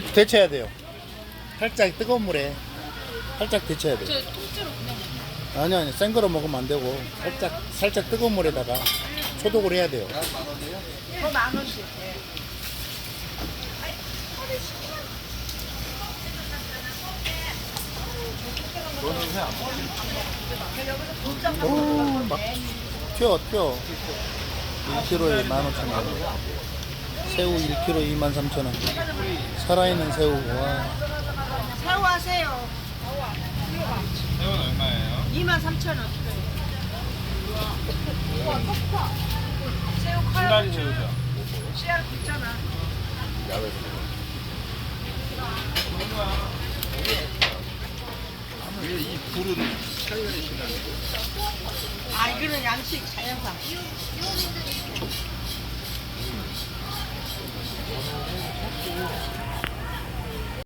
데, 데쳐야 돼요. 살짝 뜨거운 물에 살짝 데쳐야 돼요. 저 통째로 그냥 아니 아니 센 거로 먹으면 안 되고 살짝 살짝 뜨거운 물에다가 소독을 해야 돼요. 더만 원씩. 예. 오막 튀어 튀어 1kg에 15,000원 새우 1kg 23,000원 살아있는 새우 와 새우 하세요. 새우는 얼마예요? 2만 3천 원. 새우 커요. 신라지 새우죠? 씨알 있잖아. 이 불은 차이가 있으면 아 이거는 양식 자연산.